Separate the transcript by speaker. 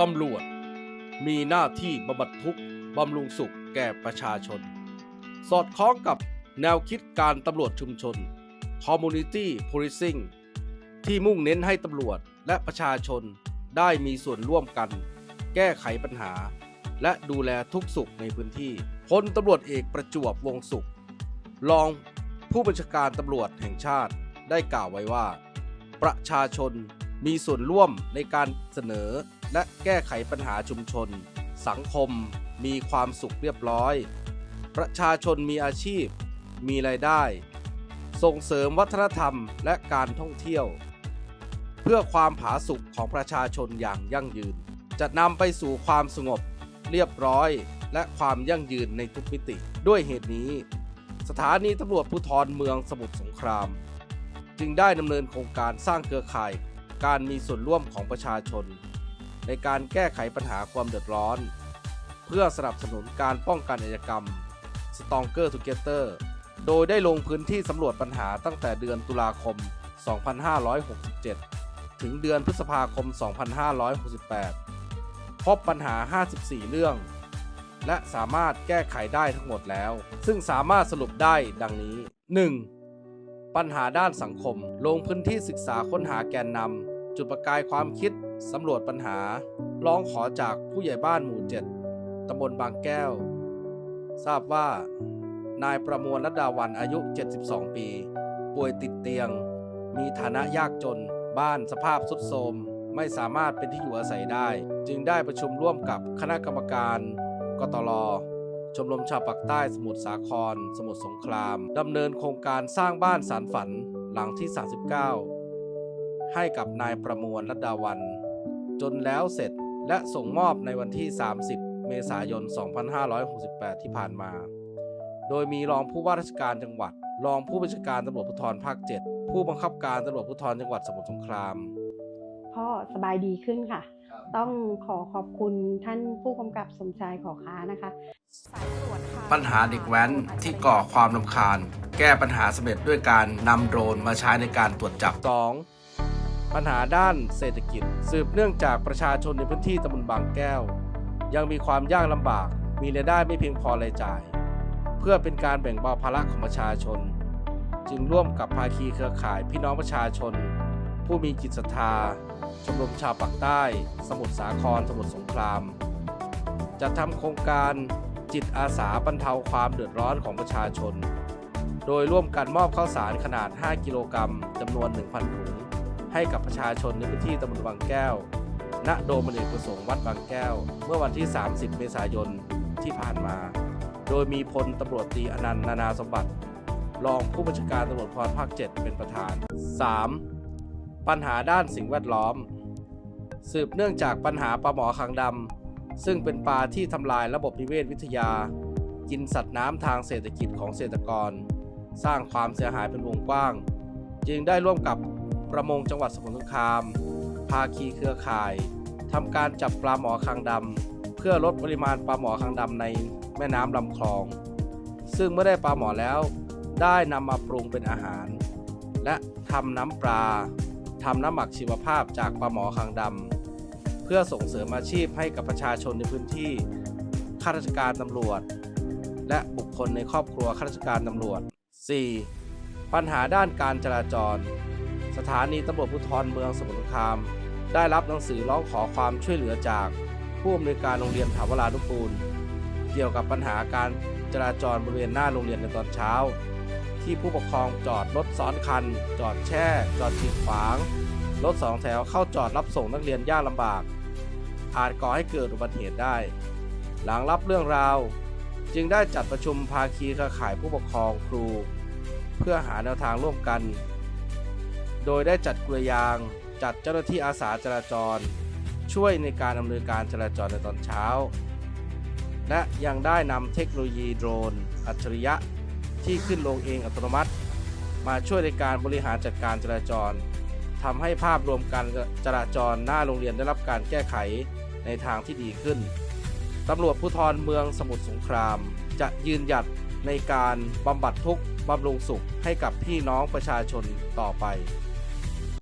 Speaker 1: ตำรวจ มีหน้าที่บำบัดทุกข์บำรุงสุขแก่ประชาชน สอดคล้องกับแนวคิดการตำรวจชุมชน Community Policing ที่มุ่งเน้นให้ตำรวจและประชาชนได้มีส่วนร่วมกัน แก้ไขปัญหา และดูแลทุกสุขในพื้นที่พลตำรวจเอกประจวบวงสุข รองผู้บัญชาการตำรวจแห่งชาติได้กล่าวไว้ว่า ประชาชนมีส่วนร่วมในการเสนอ และแก้ไขปัญหาชุมชน สังคม มีความสุขเรียบร้อย ประชาชนมีอาชีพ มีรายได้ ส่งเสริมวัฒนธรรมและการท่องเที่ยว เพื่อความผาสุกของประชาชนอย่างยั่งยืน จะนำไปสู่ความสงบ เรียบร้อย และความยั่งยืนในทุกมิติ ด้วยเหตุนี้ สถานีตำรวจภูธรเมืองสมุทรสงคราม จึงได้ดำเนินโครงการสร้างเครือข่ายการมีส่วนร่วมของประชาชน ในการแก้ไขปัญหาความเดือดร้อน เพื่อสนับสนุนการป้องกันอาชญากรรม Stronger Together โดยได้ลงพื้นที่สำรวจปัญหาตั้งแต่เดือนตุลาคม 2567 ถึงเดือนพฤษภาคม 2568 พบปัญหา 54 เรื่อง และสามารถแก้ไขได้ทั้งหมดแล้ว ซึ่งสามารถสรุปได้ดังนี้ 1. ปัญหาด้านสังคม ลงพื้นที่ศึกษาค้นหาแกนนำ จุดประกายความคิดสำรวจปัญหา ร้องขอจากผู้ใหญ่บ้านหมู่7ตำบลบางแก้ว ทราบว่า นายประมวลรัดาวันอายุ 72 ปี ป่วยติดเตียง มีฐานะยากจน บ้านสภาพทรุดโทรมไม่สามารถเป็นที่อยู่อาศัยได้ จึงได้ประชุมร่วมกับคณะกรรมการกตลชมรมชาวปากใต้สมุทรสาคร สมุทรสงครามดำเนินโครงการสร้างบ้านสารฝันหลังที่ 39 ให้กับนายประมวลรัตดาวัน จนแล้วเสร็จและส่งมอบในวันที่ 30 เมษายน 2568 ที่ผ่านมา โดยมีรองผู้ว่าราชการจังหวัด รองผู้บัญชาการตำรวจภูธรภาค 7 ผู้บังคับการตำรวจภูธรจังหวัดสมุทรสงคราม
Speaker 2: พ่อสบายดีขึ้นค่ะ ต้องขอขอบคุณท่านผู้กำกับสมชายขอค้านะคะ
Speaker 1: ปัญหาเด็กแว้นที่ก่อความลำคาญ แก้ปัญหาสำเร็จด้วยการนำโดรนมาใช้ในการตรวจจับ 2. ปัญหาด้านเศรษฐกิจ สืบเนื่องจากประชาชนในพื้นที่ตำบลบางแก้ว ยังมีความยากลำบาก มีรายได้ไม่เพียงพอรายจ่าย เพื่อเป็นการแบ่งเบาภาระของประชาชน จึงร่วมกับภาคีเครือข่ายพี่น้องประชาชน ผู้มีจิตศรัทธาชมรมชาวปากใต้ สมุทรสาครสมุทรสงครามจะทำโครงการจิตอาสาบรรเทาความเดือดร้อนของประชาชน โดยร่วมกันมอบข้าวสารขนาด 5 กิโลกรัมจำนวน 1,000 ถุง ให้กับประชาชนในพื้นที่ตำบลบางแก้ว ณ โดมอเนกประสงค์วัดบางแก้ว เมื่อวันที่ 30 เมษายนที่ผ่านมา โดยมีพลตำรวจตีอนันต์นานาสมบัติ รองผู้บัญชาการตำรวจภูธรภาค 7 เป็นประธาน 3. ปัญหาด้านสิ่งแวดล้อม สืบเนื่องจากปัญหาปลาหมอคางดำ ซึ่งเป็นปลาที่ทำลายระบบนิเวศวิทยา กินสัตว์น้ำทางเศรษฐกิจของเกษตรกร สร้างความเสียหายเป็นวงกว้าง จึงได้ร่วมกับ ประมงจังหวัดสมุทรสงคราม ภาคีเครือข่ายทำการจับปลาหมอคางดำเพื่อลดปริมาณปลาหมอคางดำในแม่น้ำลำคลอง ซึ่งเมื่อได้ปลาหมอแล้ว ได้นำมาปรุงเป็นอาหาร และทำน้ำปลาทำน้ำหมักชีวภาพจากปลาหมอคางดำเพื่อส่งเสริมอาชีพให้กับประชาชนในพื้นที่ข้าราชการตำรวจ และบุคคลในครอบครัวข้าราชการตำรวจ 4. ปัญหาด้านการจราจร สถานีตำรวจภูธรเมืองสมุทรสงคราม ได้รับหนังสือร้องขอความช่วยเหลือจากผู้อำนวยการโรงเรียนถาวรานุกูล เกี่ยวกับปัญหาการจราจรบริเวณหน้าโรงเรียนในตอนเช้า ที่ผู้ปกครองจอดรถซ้อนคัน จอดแช่ จอดขีดขวาง รถสองแถวเข้าจอดรับส่งนักเรียนยากลำบาก อาจก่อให้เกิดอุบัติเหตุได้ หลังรับเรื่องราว จึงได้จัดประชุมภาคีเครือข่ายผู้ปกครองครู เพื่อหาแนวทางร่วมกัน โดยได้จัดกลวยยางจัดเจ้าหน้าที่อาสาจราจร ช่วยในการดำเนินการจราจรในตอนเช้า และยังได้นำเทคโนโลยีโดรน อัจฉริยะ ที่ขึ้นลงเองอัตโนมัติ มาช่วยในการบริหารจัดการจราจรทำให้ภาพรวมการจราจรหน้าโรงเรียนได้รับการแก้ไขในทางที่ดีขึ้นตำรวจภูธรเมืองสมุทรสงคราม จะยืนหยัดในการบำบัดทุกข์บำรุงสุขให้กับพี่น้องประชาชนต่อไป